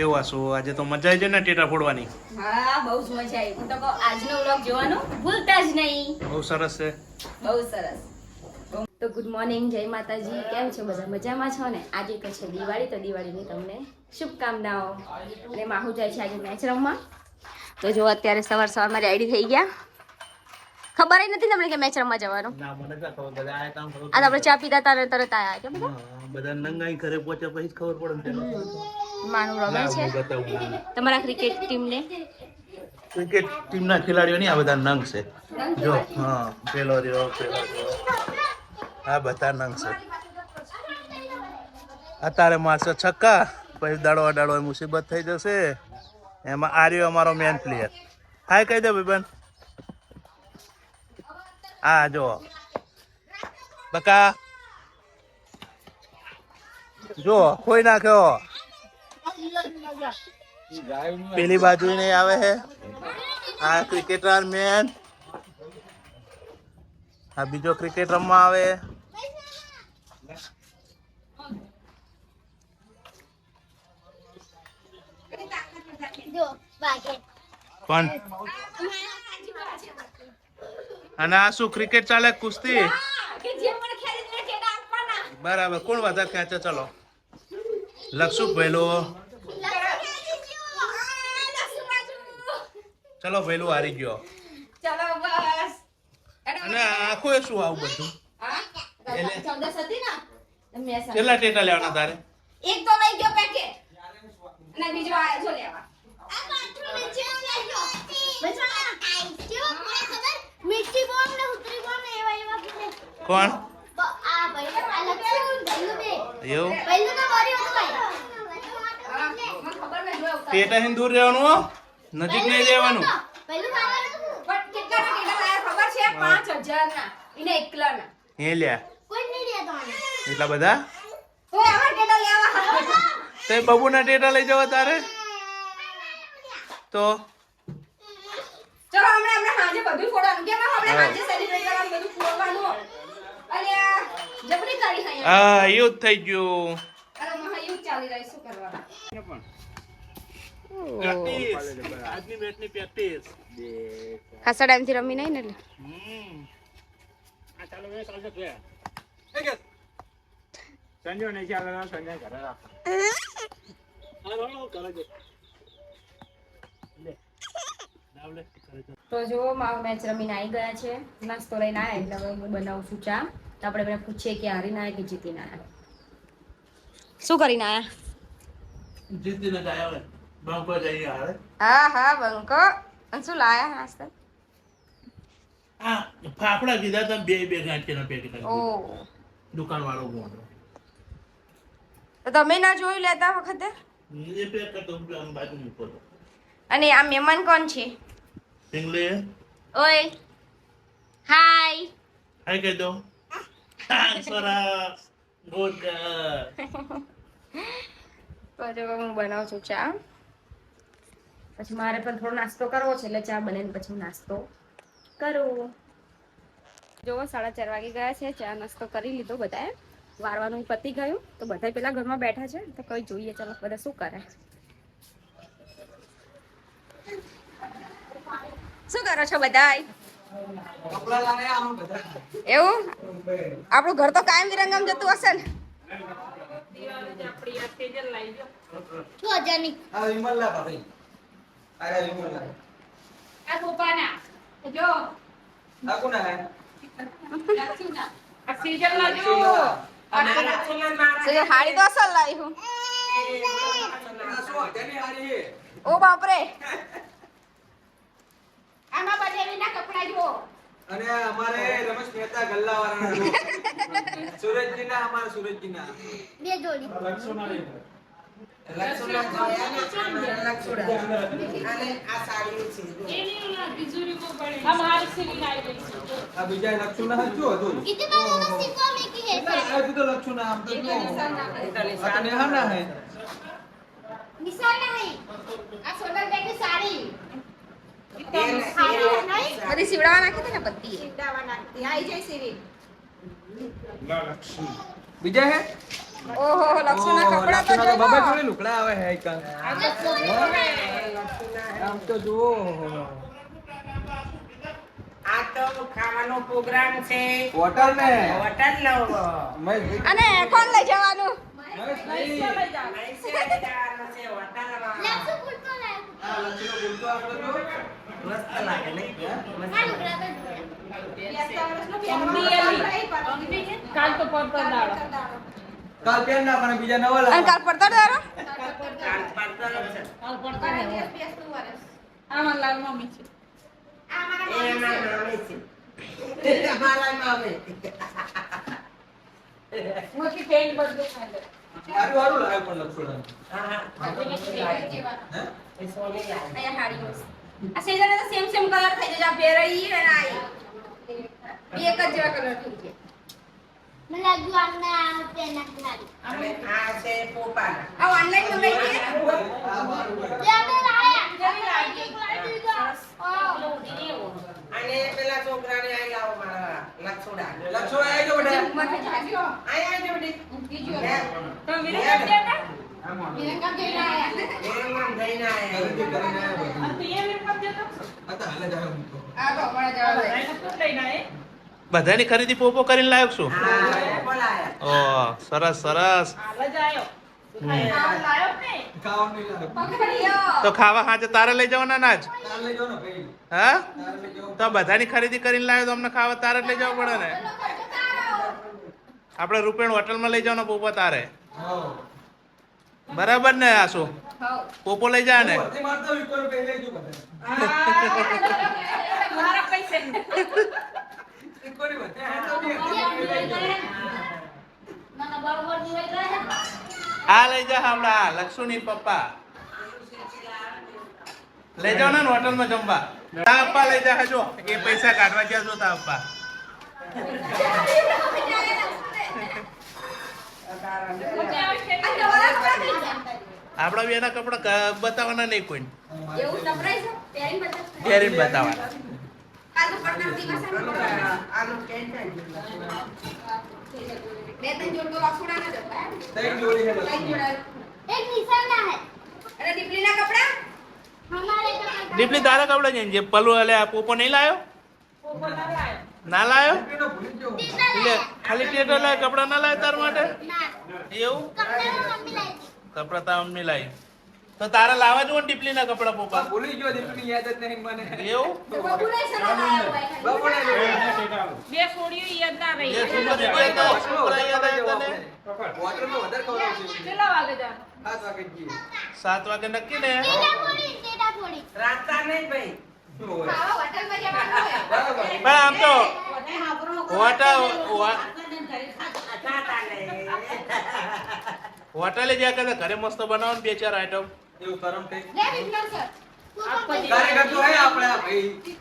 કેવું આસુ આજે તો મજા આવી જાય ને ટેટા ફોડવાની? હા બહુ જ મજા આવી. હું તો કહું આજનો વ્લોગ જોવાનો ભૂલતા જ નહીં. બહુ સરસ છે. બહુ સરસ. તો ગુડ મોર્નિંગ જય માતાજી. કેમ છો બધા? મજામાં છો ને? આજે તો છે દિવાળી તો દિવાળીની તમને શુભકામનાઓ. અને માહુ જાય છે આજે મેચ રમવા. તો જો અત્યારે સવાર સવારમાં રેડી થઈ ગયા. ખબર નથી તમને કે મેચ રમવા જવાનું. ના મને ક્યાં ખબર. બધા આ આપણે ચા પીતા તારે તરત આયા. કે બધા બધા નંગાઈ ઘરે પહોંચ્યા પછી જ ખબર પડે. માનું રમે છે. તમારા ક્રિકેટ ટીમને ક્રિકેટ ટીમના ખેલાડીઓ નહીં આ બધા નંગ છે. જો હા પેલો રહ્યો પેલો આ બધા નંગ છે. અત્યારે મારશે છક્કા પછી દાડો અડાડો મુસીબત થઈ જશે. એમાં આર્યો અમારો મેન પ્લેયર હાય કહી દે ભાઈબંધ. આ જો બકા. જો કોઈ નાખ્યો પેલી બાજુ નહીં આવે હે. આ ક્રિકેટર મેન. આ બીજો ક્રિકેટ રમવા આવે પણ અને આ શું ક્રિકેટ ચાલે કુસ્તી? બરાબર, કોણ વધારે ખેંચે? ચલો. લક્ષુ પહેલો ચલો પહેલું હારી ગયો. ચલો બસ. અને આખું એ શું આવું બધું? એટલે- ચૌદસ હતી ને? કેટલા ટેટા લેવાના તારે? એક તો લઈ ગયો પેકેટ અને બીજો આયો છો લેવા. કોણ. ટેટા હિન દૂર રહેવાનું નજીક નહીં રહેવાનું. પહેલું ખાવાનું પણ કેટલાના કેટલા લાયા ખબર છે? પાંચ હજારના એને એકલાના હે લ્યા. કોઈ નહીં લેતો આને એટલા બધા? તો આવા ટેટા લેવા તે બબુના ટેટા લઈ જવા તારે? તો? ચલો હમણે હમણે હાજે બધું ફોડવાનું. કેમ આપણે હા. સાંજે સેલિબ્રેટ કરવાનું બધું ફોડવાનું? અલ્યા જબરી કરી હા એવું જ થઈ ગયું. અરે મહાયુદ્ધ ચાલી રહ્યું શું કરવાનું? આજની મેચની પ્રેક્ટિસ ખાસા ટાઈમથી રમી નહીં ને એટલે. સંજો નહીં ચાલે તો સંજય ઘરે રાખ. તો જો મારો મેચ રમીને આવી ગયા છે. નાસ્તો લઈને આવ્યા એટલે હવે હું બનાવું છું ચા. તો આપણે બધા પૂછીએ કે હારીને આવ્યા કે જીતીને આવ્યા શું કરીને આવ્યા જીતીને હવે. બંકો જઈએ હારે હા હા બંકો. અને શું લાયા નાસ્તા? આ ફાફડા કીધા તમે બે બે ગાંઠીના પેકેટ ઓ. દુકાન વાળો તો તમે ના જોયું લેતા વખતે? એ પેકેટ તો આમ બાજુ મૂકો અને આ મહેમાન કોણ છે? સિંગલે ઓય. હાય. હાય કહી દો હા, સરસ ગુડ જો હું બનાવું છું ચા. પછી મારે પણ થોડો નાસ્તો કરવો છે એટલે ચા બને પછી હું નાસ્તો કરું. જોવો સાડા ચાર વાગી ગયા છે ચા નાસ્તો કરી લીધો બધાએ. વારવાનું પતી ગયું તો બધા પેલા ઘરમાં બેઠા છે તો કઈ જોઈએ ચાલો બધા શું કરે? શું કરો છો બધા. એવું? આપણું ઘર તો કાયમ વિરંગમ જતું હશે ને? શું આપણી આ ગોપાના સીઝન હાડી તો અસલ લાવી ઓ બાપરે આમાં બનેવીના કપડા જુઓ અરે જો. ઓ બાપ રે આમાં બજેવી ના કપડા જુઓ. અને અમારે રમેશ મહેતા ગલ્લાવાળાના સુરજજીના અમારા સુરજજીના. બે જોડી. બધી સીવડાવા નાખી ને બધી? સીવડાવા આવી જાય સીવી બીજા હે? ઓહો લક્ષ્મીના કપડા તો લક્ષુના બાબા જોડે લુકડા આવે હે કા આમ તો જુઓ. આ તો ખાવાનો પ્રોગ્રામ છે. હોટલ ને. હોટલ નો અને કોણ લઈ જવાનું? જો. મસ્ત લાગે નહીં? લુગડા તો જોયા. કાલ પેન ના પણ બીજા નવા અને લાવો. કાલ પડતા દારો કાલ પાડતો છે. આ મારા એ એના નામે છે. અમારા નામે સારું સારું લાગે પણ લક્ષોડાને. હા, હા. હે? એ સોની લાગે અહીંયા હાડી. આ સેજાને તો સેમ સેમ કલર થઈ આ પહેરાઈ અને આ બે એક જ જેવા કલર થઈ જાય મને લાગ્યું આમને આ પેન નાખી અને આ છે પોપાના આ ઓનલાઈન મારું ઘર. જે અમે લાયા અને પેલા છોકરાને આઈ લાવો મારા લક્ષુડા લક્ષોડા આવી જાઓ બેટા. આઈ આઈ બેટી. આ તો હાલે જ તો. આ તો હમણાં જવા દે. બધાની ખરીદી પોપો કરીને લાવ્યો છું. ઓ સરસ સરસ. તો ખાવા હાજે તારે લઈ જવાના ના જ. હા? તાર લઈ જાઓ. તો બધાની ખરીદી કરીને લાવ્યો તો અમને ખાવા તારે જ લઈ જવું પડે ને. આપણે રૂપેણ હોટલમાં લઈ જવાનો પોપો તારે. બરાબર ને આશુ પોપો લઈ જા ને? આ લઈ જા હમણાં લક્ષ્મી પપ્પા. લઈ જાઓ ને હોટલમાં જમવા. તા અપ્પા લઈ જા જો એ પૈસા કાઢવા ગયા છો તા અપ્પા આપણા બે ના કપડા બતાવવાના નહીં કોઈ પહેરીને બતાવવાના. દીપલી તારા કપડા છે જે પલુ અલે પોપો નહીં લાયો ના લાયો એટલે ખાલી ટેટ લાય કપડા ના લાય તાર માટે એવું કપડા તાર મમ્મી લાવી તો તારે લાવવા જુઓ ડીપલી ના કપડા પોપા ભૂલી ગયો ડીપલી યાદ જ નહીં મને. એવું? બે છોડીઓ યાદ ના રહી. બે છોડીઓ યાદ તો છોકરા યાદ તને? વોટર નો વધારે ખબર આવશે કેટલા વાગે જા? 7 વાગે જી 7 વાગે નક્કી ને? કેટલા થોડી. રાતા નહીં ભાઈ. પણ આમ તો હોટલે જ્યાં કદાચ ઘરે મસ્ત બનાવો બે ચાર આઈટમ એવું કરમ કંઈક. લે વિઘ્નેશ સર. કાર્યકર તો હે આપણે આ ભાઈ.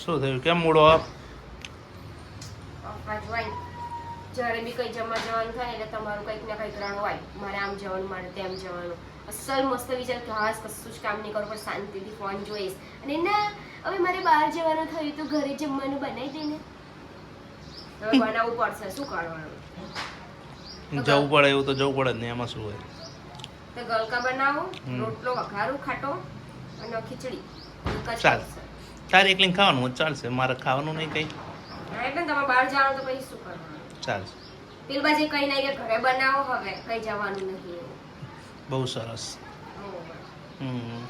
શું થયું? કેમ મૂડો આપ? જ્યારે બી કઈ જમવા જવાનું થાય એટલે તમારું કંઈક ને કંઈક રણ હોય. મારે આમ જવાનું મારે તેમ જવાનું. અસલ મસ્ત વિચાર કે હા કશું જ કામ નહીં કરું પણ શાંતિથી ફોન જોઈશ. અને ના હવે મારે બહાર જવાનું થયું તો ઘરે જમવાનું બનાવી દે ને. બનાવવું પડશે. શું કરવાનું? જવું પડે એવું તો જવું પડે જ નહીં એમાં શું હોય? તો ગલકા બનાવો રોટલો વઘારું ખાટો અને ખીચડી. ચાલ. તારે એકલી ખાવાનું ચાલશે. મારે ખાવાનું નહીં કંઈ. એટલે તમે બહાર જવાનું તો પછી શું કરવાનું? ચાલશે પીલબાજી કઈ નહીં કે ઘરે બનાવો હવે કઈ જવાનું નથી બહુ સરસ. હમ. હમ.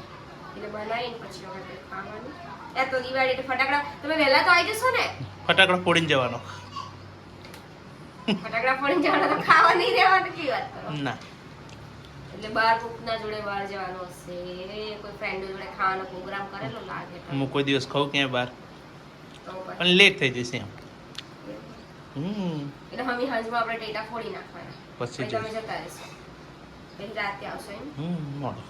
એટલે બનાવીને પછી હવે ખાવાનું. એ તો દિવાળી એટલે ફટાકડા. તમે વહેલા તો આવી જશો ને? ફટાકડા ફોડીને જવાનો. ફટાકડા ફોડીને જવાનો તો ખાવા નહીં રહેવાનું. કી વાત કરો? ના. એટલે બાર કોકના જોડે બહાર જવાનું હશે કોઈ ફ્રેન્ડો જોડે ખાવાનો પ્રોગ્રામ કરેલો લાગે. હું કોઈ દિવસ ખાઉં ક્યાંય બહાર? પણ લેટ થઈ જશે એમ. હમ. એટલે હમી હાંજમાં આપણે ટેટા ફોડી નાખવાના. પછી પછી તમે જતા રહેશો. એટલે રાતે આવશો એમ? હમ મોડો.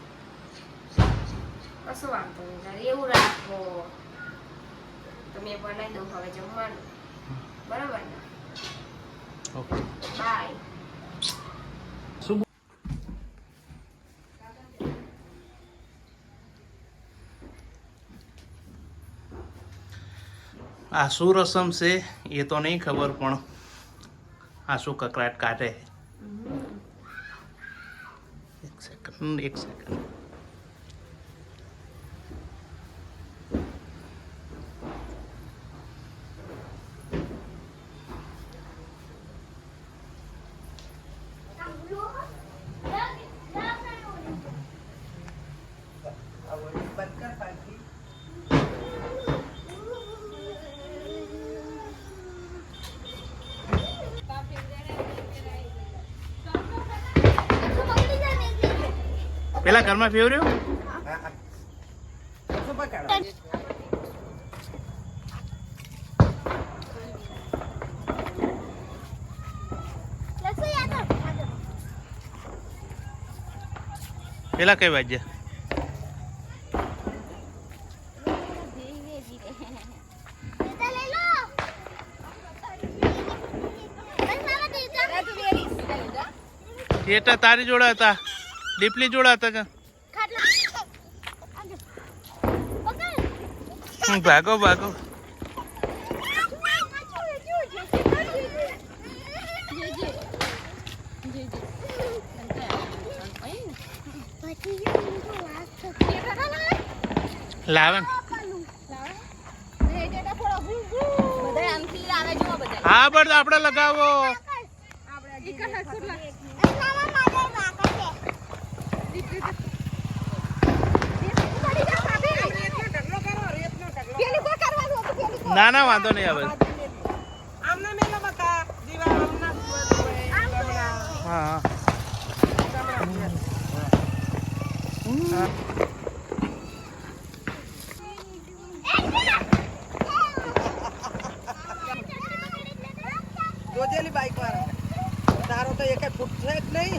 કશો વાંધો નહીં એવું રાખો. તમે બનાવી દઉં હવે જમવાનું. બરાબર ને? ઓકે. બાય આ શું રસમ છે એ તો નહીં ખબર પણ આંસુ કકડાટ કાઢે? એક સેકન્ડ એક સેકન્ડ પેલા ઘરમાં ફેવર્યો? પેલા કઈ વાગ્યા થિયેટર તારી જોડે હતા. ડીપલી જોડાતા જા. ભાગો ભાગો. લાવે ને. હા પણ આપણે લગાવો. ના ના વાંધો નહીં હવે આમને મેલો બકા દીવા આમના હા.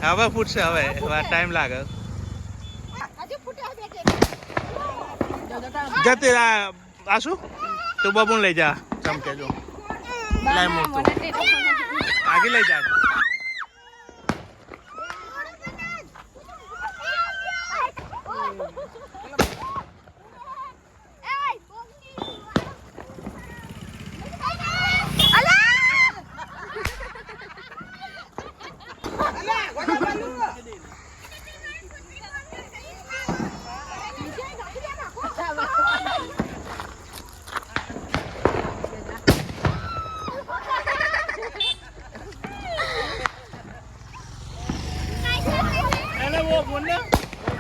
હવે ફૂટશે હવે. ટાઈમ લાગે. જતી આ આ શું તું બબુન લઈ જા. ચમકે જો લઈ મૂકતું આગી લઈ જા એને વો બોલ ને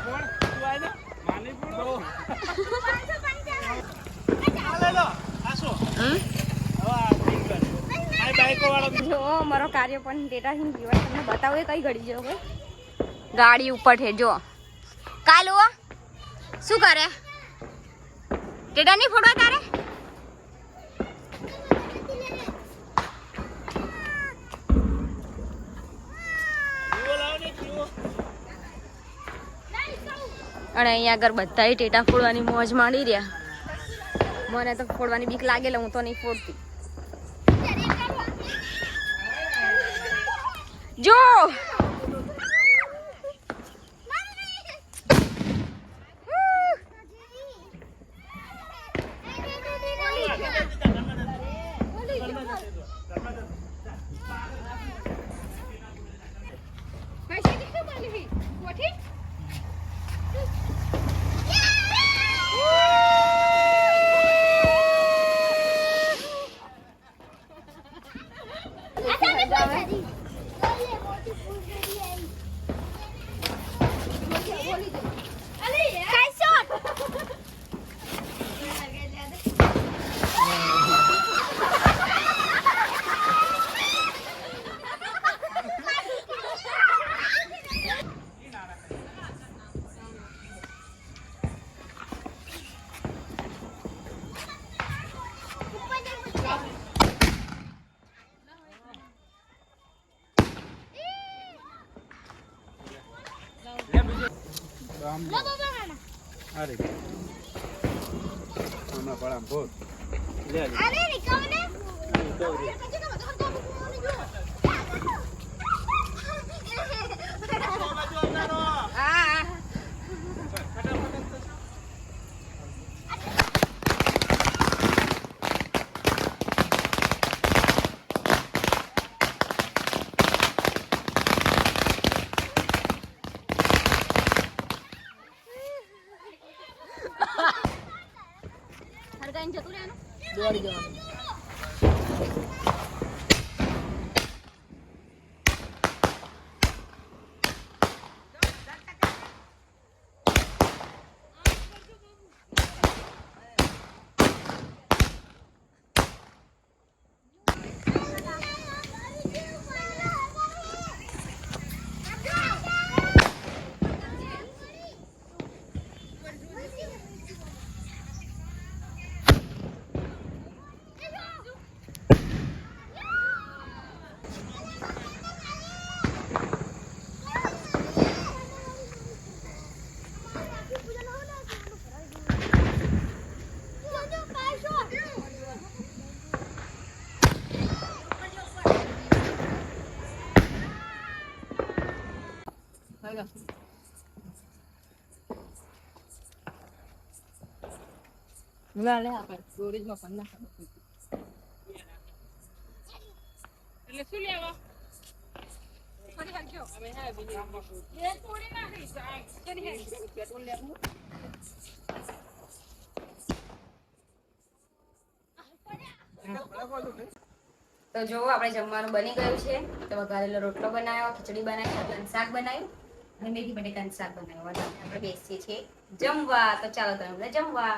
બોલ તું આય ને માની બોલ આ લઈ લો આ શું હવે આ ઠીક કરે આ બાઈકો વાળો જો મારો પણ ડેટા હિન જીવન તમને બતાવો કઈ ઘડી જેવો ગાડી ઉપર છે, જો. કાલુ શું કરે? ડેટા નહીં ફોડવા તારે? અને અહીંયા આગળ બધાય ટેટા ફોડવાની મોજ માંડી રહ્યા. મને તો ફોડવાની બીક લાગેલા હું તો નહીં ફોડતી. જો Everything. અરે હમણાં પડામ ભોર લે. અરે રિકવને હરગાઈને જતું રહેવાનું? દોડી જવાનું. લે લે આપણે સ્ટોરેજમાં પણ ના એટલે શું લેવા તો જો આપણે જમવાનું બની ગયું છે. તો વઘારેલો રોટલો બનાવ્યો, ખીચડી બનાવી રોટલાનું શાક બનાવ્યું. અને મેથી બટેકાનું શાક બનાવ્યું. આપણે બેસીએ છીએ જમવા. તો ચાલો તમે જમવા.